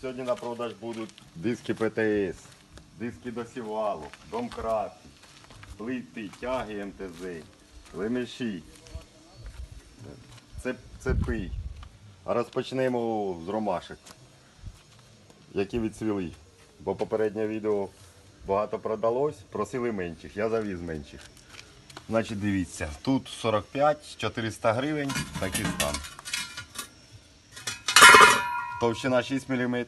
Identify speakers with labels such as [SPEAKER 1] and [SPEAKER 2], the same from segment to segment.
[SPEAKER 1] Сьогодні на продаж будуть диски ПТС, диски до сівалу, домкрати, плити, тяги МТЗ, лемеші, цеп, цепи. А розпочнемо з ромашек, які відцвіли. Бо попереднє відео багато продалось, просили менших, я завіз менших. Значить, дивіться, тут 45, 400 гривень, такий стан. Товщина 6 мм,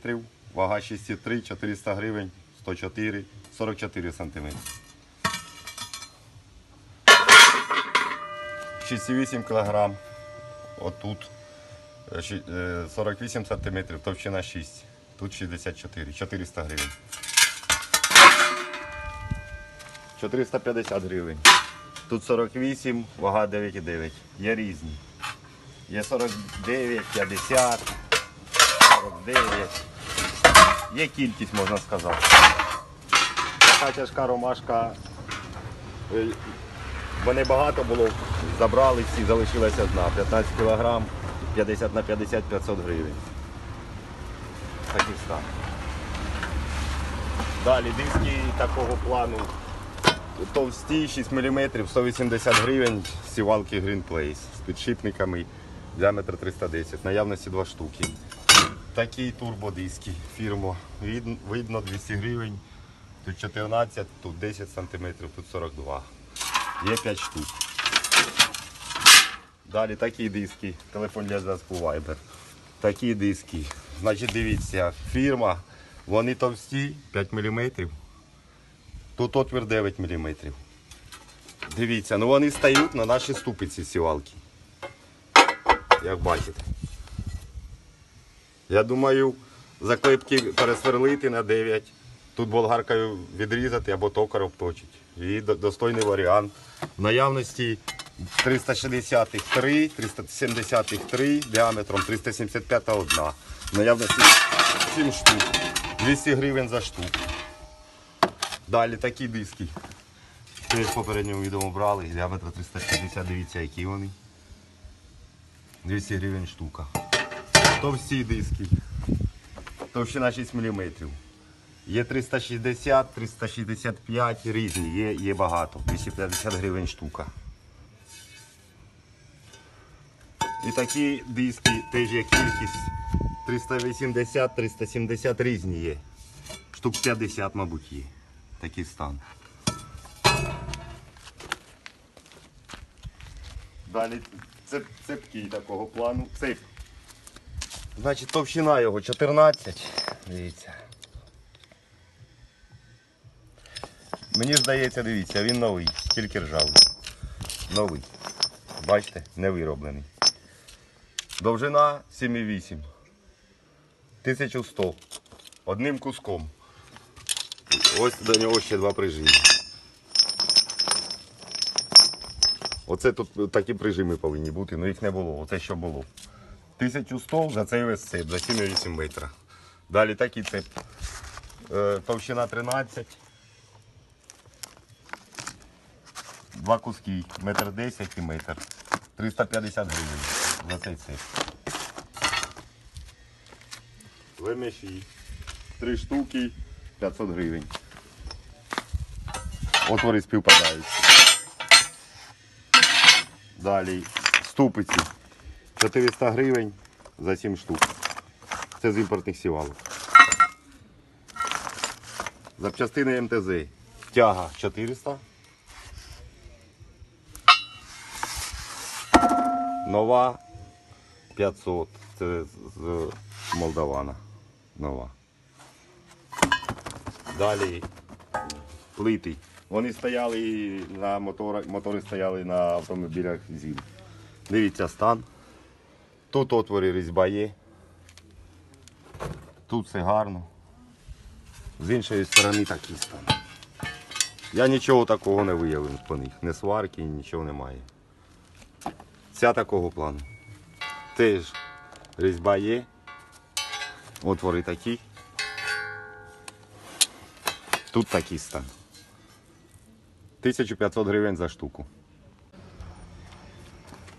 [SPEAKER 1] вага 6,3, 400 гривень, 104, 44 см. 6,8 кг. Отут е, щі- е, 48 см, товщина 6. Тут 64, 400 гривень. 450 гривень. Тут 48, вага 9,9. Є різні. Є 49, 50. 49. Є кількість, можна сказати. Така тяжка ромашка. е, Вони багато було, забрали всі, залишилася одна. 15 кг, 50 на 50, 500 гривень. Такий стан. Далі диски такого плану. Товсті 6 мм, 180 гривень, сівалки Green Place з підшипниками, діаметр 310, наявності 2 штуки. Такі турбодиски фірма. Видно 200 гривень. Тут 14, тут 10 см, тут 42. Є 5 штук. Далі такі диски. Телефон для зв'язку Viber. Такі диски. Значить, дивіться, фірма. Вони товсті 5 мм. Тут отвір 9 мм. Дивіться, ну вони стають на наші ступиці сівалки. Як бачите. Я думаю, заклепки пересверлити на 9. Тут болгаркою відрізати або токар обточить. І достойний варіант. В наявності 363, 373 діаметром, 375 одна. В наявності 7 штук. 200 гривень за штуку. Далі такі диски. Теж в попередньому відео брали. Діаметр 360, дивіться, які вони. 200 гривень штука. Товсті диски. Товщина 6 мм. Є 360, 365 різні, є, є багато. 250 гривень штука. І такі диски теж є кількість. 380, 370 різні є. Штук 50, мабуть, є. Такий стан. Далі цеп, цепки такого плану. Цеп. Значить, товщина його 14. Дивіться. Мені здається, дивіться, він новий, тільки ржавий. Новий. Бачите, не вироблений. Довжина 7,8. 1100. Одним куском. Ось до нього ще два прижими. Оце тут такі прижими повинні бути, але їх не було. Оце що було. 1100 за цей весь цеп, за 7,8 метра. Далі такий цеп. Е, Товщина 13. Два куски, метр 10 і метр. 350 гривень за цей цеп. Лемеші. Три штуки, 500 гривень. Отвори співпадають. Далі ступиці. 400 гривень за 7 штук. Це з імпортних сівалок. Запчастини МТЗ. Тяга 400. Нова 500. Це з Молдавана. Нова. Далі плити. Вони стояли на моторах, мотори стояли на автомобілях ЗІЛ. Дивіться стан. Тут отвори різьба є. Тут все гарно. З іншої сторони такий стан. Я нічого такого не виявив по них. Не сварки, нічого немає. Ця такого плану. Теж різьба є. Отвори такі. Тут такий стан. 1500 гривень за штуку.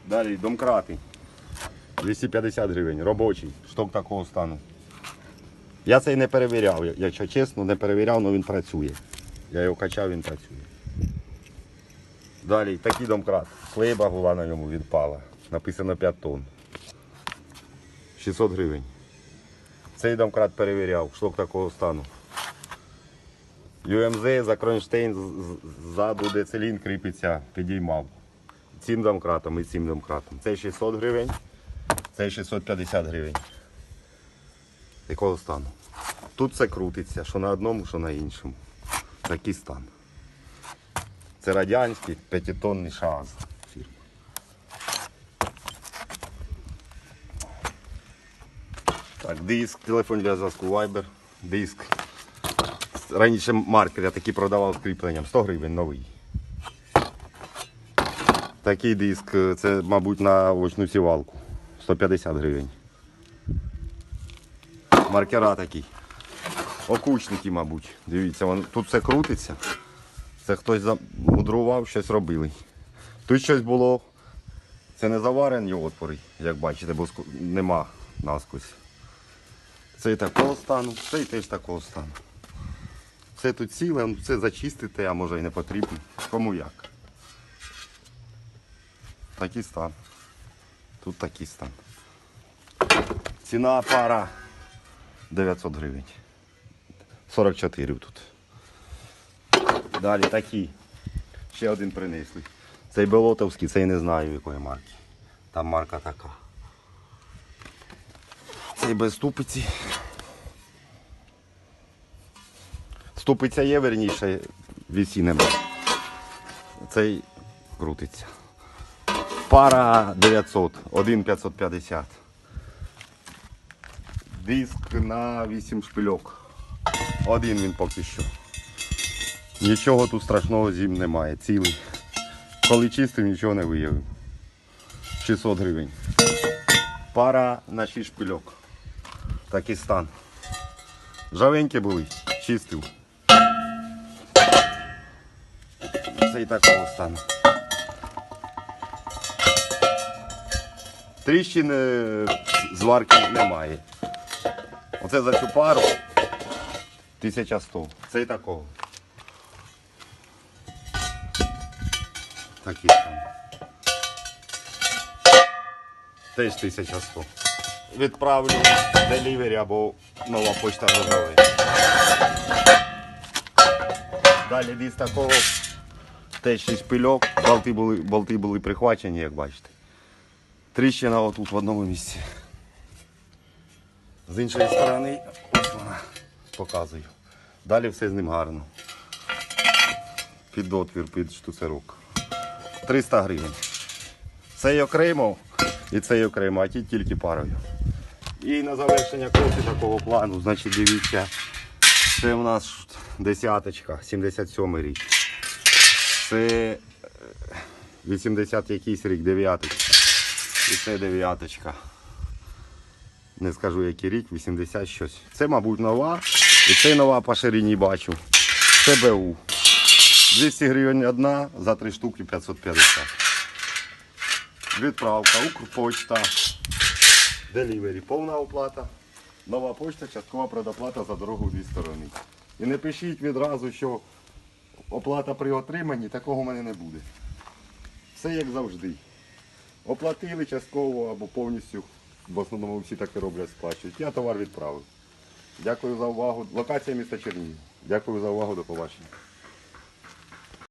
[SPEAKER 1] Далі домкрати. 250 гривень. Робочий. Шток такого стану. Я цей не перевіряв, якщо чесно, не перевіряв, але він працює. Я його качав, він працює. Далі такий домкрат. Клейба була на ньому відпала. Написано 5 тонн. 600 гривень. Цей домкрат перевіряв, шлок такого стану. UMZ за кронштейн ззаду, де цилін кріпиться, підіймав. Цим домкратом і цим домкратом. Цей 600 гривень, цей 650 гривень. Якого стану? Тут все крутиться, що на одному, що на іншому. Такий стан. Це радянський п'ятитонний шаз. Так, диск, телефон для зв'язку Viber, диск. Раніше маркер я такий продавав з кріпленням. 100 гривень новий. Такий диск, е, це, мабуть, на очну сівалку. 150 гривень. Маркера такі. Окучники, мабуть. Дивіться, вон, тут все крутиться. Це хтось замудрував, щось робили. Тут щось було. Це не заварені отвори, як бачите, бо нема наскось. Цей такого стану, цей теж такого стану. Це тут ціле, ну, це зачистити, а може і не потрібно. Кому як. Такий стан. Тут такий стан. Ціна пара 900 гривень. 44 тут. Далі такі. Ще один принесли. Цей Белотовський, цей не знаю якої марки. Там марка така. Цей без ступиці. Ступиця є, верніше, вісі нема. Цей крутиться. Пара 900, один 550. Диск на 8 шпильок. Один він поки що. Нічого тут страшного зім немає. Цілий. Коли чистив, нічого не виявив. 600 гривень. Пара на 6 шпильок. Такий стан. Жавенькі були, чистив. Це і такого стану. Тріщин зварки немає. Оце за цю пару 1100. Це і такого. Такий стан. Теж 1100. Відправлю делівері або нова почта грошової. Далі десь такого теж 6 пильок, болти були, болти були прихвачені, як бачите. Тріщина отут в одному місці. З іншої сторони, ось вона, показую. Далі все з ним гарно. Під отвір, під штуцерок. 300 гривень. Цей окремо і цей окремо, а ті тільки парою. І на завершення кроки такого плану, значить дивіться, це у нас десяточка, 77 рік. Це е, 80 якийсь рік, дев'яточка. І це дев'яточка. Не скажу який рік, 80 щось. Це, мабуть, нова. І це нова по ширині бачу. Це БУ. 200 гривень одна, за три штуки 550. Відправка, Укрпочта, делівері, повна оплата. Нова почта, часткова предоплата за дорогу дві сторони. І не пишіть відразу, що оплата при отриманні, такого в мене не буде. Все як завжди. Оплатили частково або повністю, в основному всі так і роблять, сплачують. Я товар відправив. Дякую за увагу. Локація міста Чернігів. Дякую за увагу, до побачення.